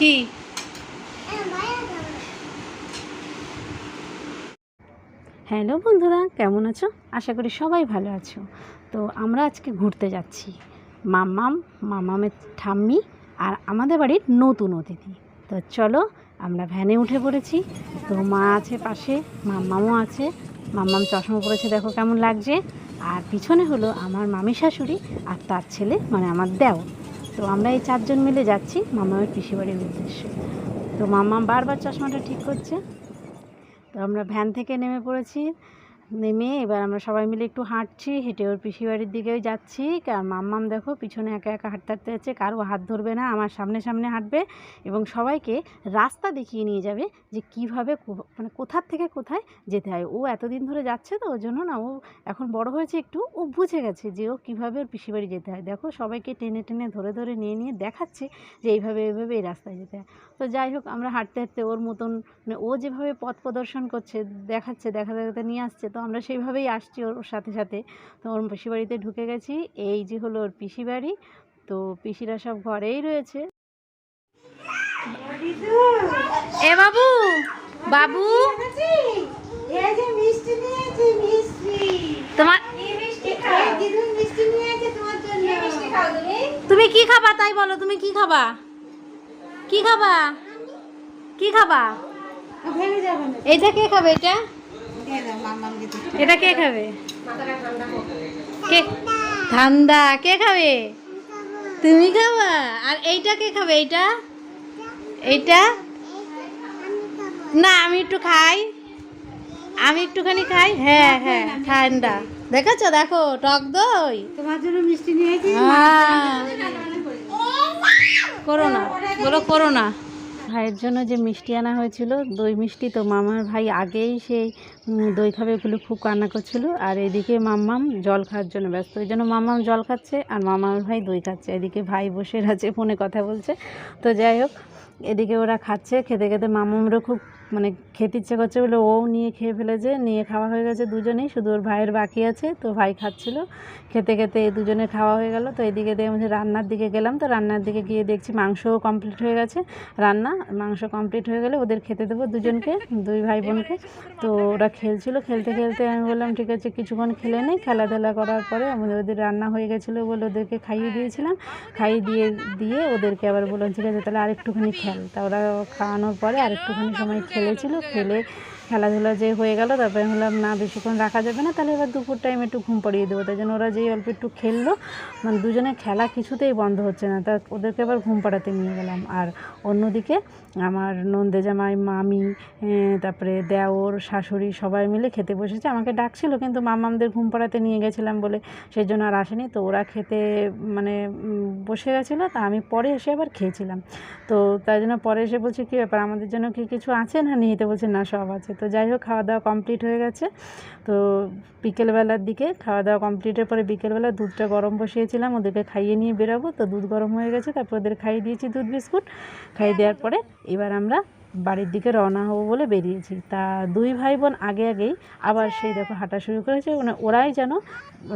কি? হ্যালো বন্ধুরা, কেমন আছো? আশা করি সবাই ভালো আছো। তো আমরা আজকে ঘুরতে যাচ্ছি মাম্মাম মামামের ঠাম্মি আর আমাদের বাড়ির নতুন অতিথি। তো চলো, আমরা ভ্যানে উঠে পড়েছি। তো মা আছে পাশে, মাম্মামও আছে। মাম্মাম চশমা পড়েছে দেখো কেমন লাগছে। আর পিছনে হলো আমার মামি শাশুড়ি আর তার ছেলে মানে আমার দেও তো আমরা এই চারজন মিলে যাচ্ছি মামা মামামের পিসিবাড়ির উদ্দেশ্যে। তো মামা বারবার চশমাটা ঠিক করছে। তো আমরা ভ্যান থেকে নেমে পড়েছি। নেমে এবার আমরা সবাই মিলে একটু হাঁটছি, হেঁটে ওর বাড়ির দিকেও যাচ্ছি। আর মাম্মাম দেখো পিছনে একা একা হাঁটতে হাঁটতে যাচ্ছে, কারও হাত ধরবে না, আমার সামনে সামনে হাঁটবে এবং সবাইকে রাস্তা দেখিয়ে নিয়ে যাবে যে কীভাবে মানে কোথার থেকে কোথায় যেতে হয়। ও এতদিন ধরে যাচ্ছে তো, ওর জন্য না ও এখন বড় হয়েছে একটু, ও বুঝে গেছে যে ও কীভাবে ওর বাড়ি যেতে হয়। দেখো সবাইকে টেনে টেনে ধরে ধরে নিয়ে নিয়ে দেখাচ্ছে যে এইভাবে এইভাবে এই রাস্তায় যেতে হয়। তো যাই হোক আমরা হাঁটতে হাঁটতে ওর মতন মানে ও যেভাবে পথ প্রদর্শন করছে, দেখাচ্ছে, দেখা দেখাতে নিয়ে আসছে তো আমরা সেইভাবেই আসছি ওর সাথে সাথে। তো ওর পিসি বাড়িতে ঢুকে গেছি। এই যে হলো ওর পিসি বাড়ি তো পিসিরা সব ঘরেই রয়েছে। এ বাবু বাবু। এই যে মিষ্টি নিয়েছি মিষ্টি। তোমার তুমি কি খাবা তাই বলো তুমি কি খাবা? কি খাবা? কি খাবা? এটা কে খাবে এটা? এটা কে খাবে? কে? ঠান্ডা কে খাবে? তুমি খাবা? আর এইটা কে খাবে? এইটা? এইটা? না আমি একটু খাই। আমি একটুখানি খাই? হ্যাঁ হ্যাঁ ঠান্ডা। দেখেছ? দেখো টক দই। তোমার জন্য মিষ্টি নিয়েছি হ্যাঁ। করো না। বলো করো না। ভাইয়ের জন্য যে মিষ্টি আনা হয়েছিল, দই মিষ্টি, তো মামার ভাই আগেই সেই দই খাবে ওগুলো খুব কান্না করছিল। আর এদিকে মাম্মাম জল খাওয়ার জন্য ব্যস্ত। ওই জন্য মাম্মাম জল খাচ্ছে আর মামার ভাই দই খাচ্ছে। এদিকে ভাই বসে আছে, ফোনে কথা বলছে। তো যাই হোক, এদিকে ওরা খাচ্ছে। খেতে খেতে মামামরও খুব মানে খেতে ইচ্ছে করছে বলে ও নিয়ে খেয়ে ফেলেছে, নিয়ে খাওয়া হয়ে গেছে দুজনেই, শুধু ওর ভাইয়ের বাকি আছে, তো ভাই খাচ্ছিল। খেতে খেতে এই দুজনে খাওয়া হয়ে গেল, তো এদিকে দিয়ে রান্নার দিকে গেলাম, তো রান্নার দিকে গিয়ে দেখছি মাংসও কমপ্লিট হয়ে গেছে। রান্না, মাংস কমপ্লিট হয়ে গেলে ওদের খেতে দেবো দুজনকে, দুই ভাই বোনকে। তো ওরা খেলছিল, খেলতে খেলতে আমি বললাম, ঠিক আছে, কিছুক্ষণ খেলে নেই খেলাধুলা করার পরে আমাদের ওদের রান্না হয়ে গেছিল বলে ওদেরকে খাইয়ে দিয়েছিলাম। খাইয়ে দিয়ে দিয়ে ওদেরকে আবার বললাম, ঠিক আছে, তাহলে আরেকটুখানি খেল। তা ওরা খাওয়ানোর পরে আরেকটুখানি সময় খেলেছিল খেলে খেলাধুলা যে হয়ে গেল, তারপরে বললাম, না, বেশিক্ষণ রাখা যাবে না, তাহলে এবার দুপুর টাইম একটু ঘুম পাড়িয়ে দেবো। তাই জন্য ওরা যেই অল্প একটু খেললো মানে দুজনে খেলা কিছুতেই বন্ধ হচ্ছে না। তা ওদেরকে আবার ঘুম পাড়াতে নিয়ে গেলাম। আর অন্যদিকে আমার নন্দে জামাই, মামি তারপরে দেওর, শাশুড়ি সবাই মিলে খেতে বসেছে। আমাকে ডাকছিল, কিন্তু মামামদের ঘুম পাড়াতে নিয়ে গেছিলাম বলে সেই জন্য আর আসেনি। তো ওরা খেতে মানে বসে গেছিল, তা আমি পরে এসে আবার খেয়েছিলাম। তো তাই জন্য পরে এসে বলছি, কী ব্যাপার? আমাদের জন্য কি কিছু আছে না নিয়ে তো বলছে, না, সব আছে। তো যাই হোক, খাওয়া দাওয়া কমপ্লিট হয়ে গেছে। তো বিকেলবেলার দিকে খাওয়া দাওয়া কমপ্লিটের পরে বিকেলবেলা দুধটা গরম বসিয়েছিলাম, ওদেরকে খাইয়ে নিয়ে বেরোবো। তো দুধ গরম হয়ে গেছে, তারপর ওদের খাইয়ে দিয়েছি দুধ বিস্কুট। খাইয়ে দেওয়ার পরে এবার আমরা বাড়ির দিকে রওনা হব বলে বেরিয়েছি। তা দুই ভাই বোন আগে আগেই আবার সেই দেখো হাঁটা শুরু করেছে। মানে ওরাই যেন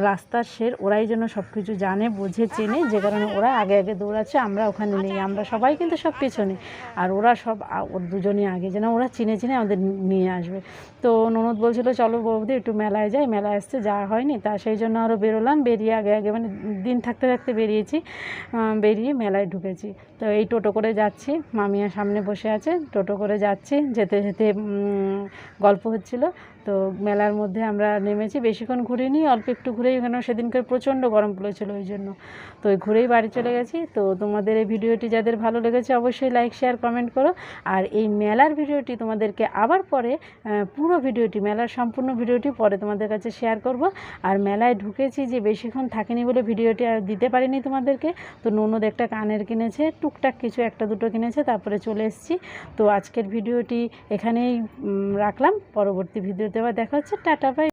রাস্তার শের ওরাই যেন সব কিছু জানে, বোঝে, চেনে, যে কারণে ওরা আগে আগে দৌড়াচ্ছে, আমরা ওখানে নেই। আমরা সবাই কিন্তু সব পেছনে। আর ওরা সব ওর দুজনই আগে যেন ওরা চিনে চিনে আমাদের নিয়ে আসবে। তো ননদ বলছিল, চলো বৌদি, একটু মেলায় যাই। মেলায় আসতে যাওয়া হয়নি, তা সেই জন্য আরও বেরোলাম। বেরিয়ে আগে আগে মানে দিন থাকতে থাকতে বেরিয়েছি। বেরিয়ে মেলায় ঢুকেছি। তো এই টোটো করে যাচ্ছি। মামিয়া সামনে বসে আছে। টোটো করে যাচ্ছি, যেতে যেতে গল্প হচ্ছিল। তো মেলার মধ্যে আমরা নেমেছি, বেশিক্ষণ ঘুরিনি, অল্প একটু ঘুরেই কেন সেদিনকে প্রচণ্ড গরম পড়েছিল ওই জন্য। তো ওই ঘুরেই বাড়ি চলে গেছি। তো তোমাদের এই ভিডিওটি যাদের ভালো লেগেছে, অবশ্যই লাইক শেয়ার কমেন্ট করো। আর এই মেলার ভিডিওটি তোমাদেরকে আবার পরে পুরো ভিডিওটি, মেলার সম্পূর্ণ ভিডিওটি পরে তোমাদের কাছে শেয়ার করব। আর মেলায় ঢুকেছি যে বেশিক্ষণ থাকেনি বলে ভিডিওটি আর দিতে পারিনি তোমাদেরকে, তো ননদ একটা কানের কিনেছে, টুকটাক কিছু একটা দুটো কিনেছে, তারপরে চলে এসেছি। তো আজকের ভিডিওটি এখানেই রাখলাম। পরবর্তী ভিডিওতে আবার দেখা হচ্ছে। Tata bye